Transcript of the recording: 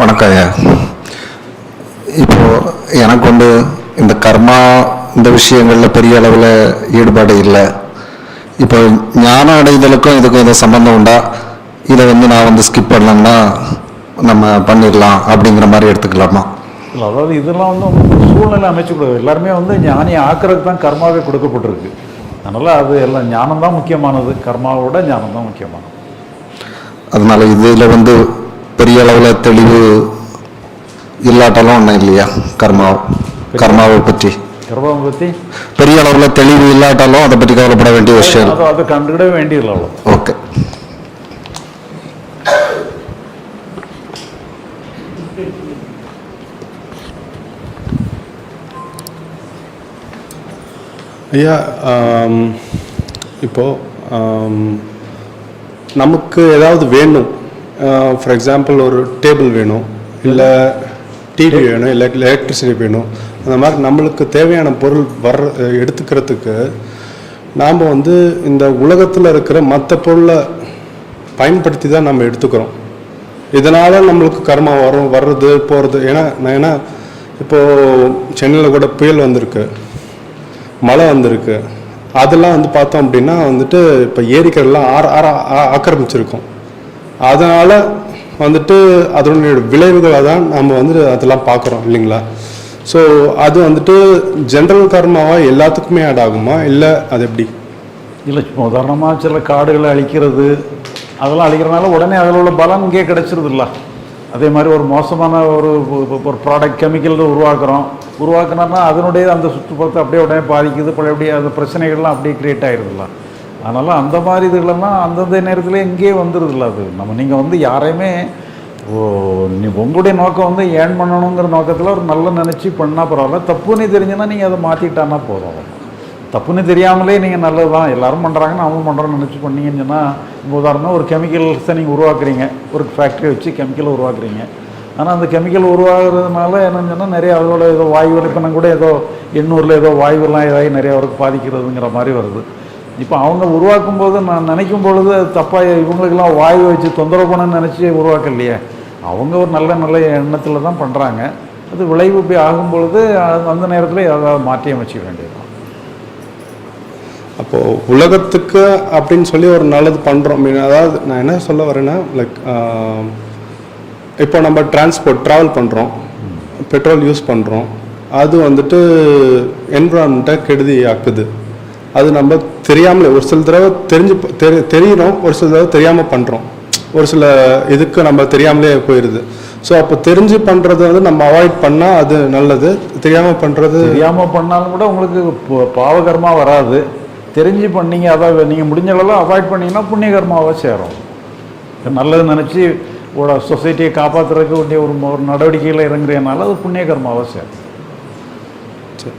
வணக்கம் ஐயா இப்போ எனக்கு வந்து இந்த கர்மா இந்த விஷயங்களில் பெரிய அளவில் ஈடுபாடு இல்லை. இப்போ ஞானம் அடைதலுக்கும் இதுக்கும் எதுவும் சம்மந்தம் உண்டா? இதை வந்து நான் வந்து ஸ்கிப் பண்ணலன்னா நம்ம பண்ணிடலாம் அப்படிங்கிற மாதிரி எடுத்துக்கலாமா? இல்லை அதாவது இதெல்லாம் வந்து உங்களுக்கு சூழ்நிலை அமைச்சு கொடுக்குது. எல்லாருமே வந்து ஞானி ஆக்கிறதுக்கு தான் கர்மாவே கொடுக்கப்பட்டிருக்கு. அதனால் அது எல்லாம் ஞானம் தான் முக்கியமானது. கர்மாவோட ஞானம் தான் முக்கியமானது. அதனால இதில் வந்து பெரிய அளவில் தெளிவு இல்லாட்டாலும் ஒன்றும் இல்லையா? கர்மா கர்மாவை பற்றி. கர்மாவை பற்றி? பெரிய அளவில் தெளிவு இல்லாட்டாலும் அதை பற்றி கவலைப்பட வேண்டிய விஷயம். அதை வேண்டியதில்லை அவ்வளோ ஓகே. ஐயா இப்போ நமக்கு ஏதாவது வேணும் Uh, ஃபார் எக்ஸாம்பிள் ஒரு டேபிள் வேணும் இல்லை டிவி வேணும் இல்லை எலக்ட்ரிசிட்டி வேணும். அந்த மாதிரி நம்மளுக்கு தேவையான பொருள் வர்ற எடுத்துக்கிறதுக்கு நாம் வந்து இந்த உலகத்தில் இருக்கிற மற்ற பொருளை பயன்படுத்தி தான் நம்ம எடுத்துக்கிறோம். இதனால் நம்மளுக்கு கர்மா வரும் வர்றது போகிறது ஏன்னா நான் ஏன்னா இப்போது சென்னையில் கூட புயல் வந்திருக்கு மழை வந்திருக்கு. அதெல்லாம் வந்து பார்த்தோம் அப்படின்னா வந்துட்டு இப்போ ஏரிக்கள்லாம் ஆற ஆற ஆ- ஆக்கிரமிச்சிருக்கோம். அதனால் வந்துட்டு அதனுடைய விளைவுகளை தான் நம்ம வந்து அதெல்லாம் பார்க்குறோம் இல்லைங்களா? ஸோ அது வந்துட்டு ஜென்ரல் கர்மாவா எல்லாத்துக்குமே ஆட் ஆகுமா? இல்லை அது எப்படி? இல்லை உதாரணமாக சில காடுகளை அழிக்கிறது அதெல்லாம் அழிக்கிறனால உடனே அதில் உள்ள பலன் இங்கே கிடச்சிருதுல்ல. அதே மாதிரி ஒரு மோசமான ஒரு ஒரு- ப்ராடக்ட் கெமிக்கல் உருவாக்குறோம். உருவாக்குனோம்னா அதனுடைய அந்த சுற்றுப்புறத்தை அப்படியே உடனே பாதிக்குது பழையபடி அந்த பிரச்சனைகள்லாம் அப்படியே கிரியேட் ஆயிருதுல்ல. அதனால் அந்த மாதிரி இதுகளெல்லாம் அந்தந்த நேரத்தில் இங்கேயே வந்துடுதுல்ல அது. நம்ம நீங்கள் வந்து யாரையுமே ஓ நீ உங்களுடைய நோக்கம் வந்து ஏர்ன் பண்ணணுங்கிற நோக்கத்தில் ஒரு நல்ல நினச்சி பண்ணால் பரவாயில்ல. தப்புன்னு தெரிஞ்சுன்னா நீங்கள் அதை மாற்றிட்டான்னா போதும். தப்புன்னு தெரியாமலே நீங்கள் நல்லது தான் எல்லாரும் பண்ணுறாங்க நாமளும் பண்ணுறோன்னு நினச்சி பண்ணீங்கன்னு சொன்னால் இப்போ உதாரணம் ஒரு கெமிக்கல்ஸை நீங்கள் உருவாக்குறீங்க. ஒரு ஃபேக்ட்ரி வச்சு கெமிக்கல் உருவாக்குறீங்க. ஆனால் அந்த கெமிக்கல் உருவாகுறதுனால என்னன்னு சொன்னால் நிறைய அதோட ஏதோ வாயு இப்போ கூட ஏதோ எண்ணூரில் ஏதோ வாயுலாம் ஏதாவது நிறைய அவருக்கு பாதிக்கிறதுங்கிற மாதிரி வருது. இப்போ அவங்க உருவாக்கும் போது நான் நினைக்கும் பொழுது தப்பாக இவங்களுக்கெல்லாம் வாயு வச்சு தொந்தரவு பண்ணணும்னு நினச்சி உருவாக்கலையே. அவங்க ஒரு நல்ல நல்ல எண்ணத்தில் தான் பண்ணுறாங்க அது விளைவு போய் ஆகும் பொழுது அது அந்த நேரத்தில் அதை மாற்றி அமைச்சிக்க வேண்டியது அப்போது உலகத்துக்கு அப்படின்னு சொல்லி ஒரு நல்லது பண்ணுறோம் அதாவது நான் என்ன சொல்ல வரேன்னா லைக் இப்போ நம்ம டிரான்ஸ்போர்ட் ட்ராவல் பண்ணுறோம் பெட்ரோல் யூஸ் பண்ணுறோம் அது வந்துட்டு என்விரான்மெண்ட்டை கெடுதி ஆக்குது அது நம்ம தெரியாமலே. ஒரு சில தடவை தெரிஞ்சு தெரி தெரியணும் ஒரு சில தடவை தெரியாமல் பண்ணுறோம் ஒரு சில இதுக்கு நம்ம தெரியாமலே போயிடுது ஸோ அப்போ தெரிஞ்சு பண்ணுறது வந்து நம்ம அவாய்ட் பண்ணால் அது நல்லது. தெரியாமல் பண்ணுறது தெரியாமல் பண்ணாலும் கூட உங்களுக்கு ப- பாவகர்மா வராது. தெரிஞ்சு பண்ணீங்க அதாவது நீங்கள் முடிஞ்ச அளவு அவாய்ட் பண்ணீங்கன்னா புண்ணியகர்மாவை சேரும். நல்லது நினச்சி ஒரு சொசைட்டியை காப்பாற்றுறதுக்கு வேண்டிய ஒரு ஒரு நடவடிக்கையில் இறங்குறதுனால அது புண்ணியகர்மாவை சேரும். சரி.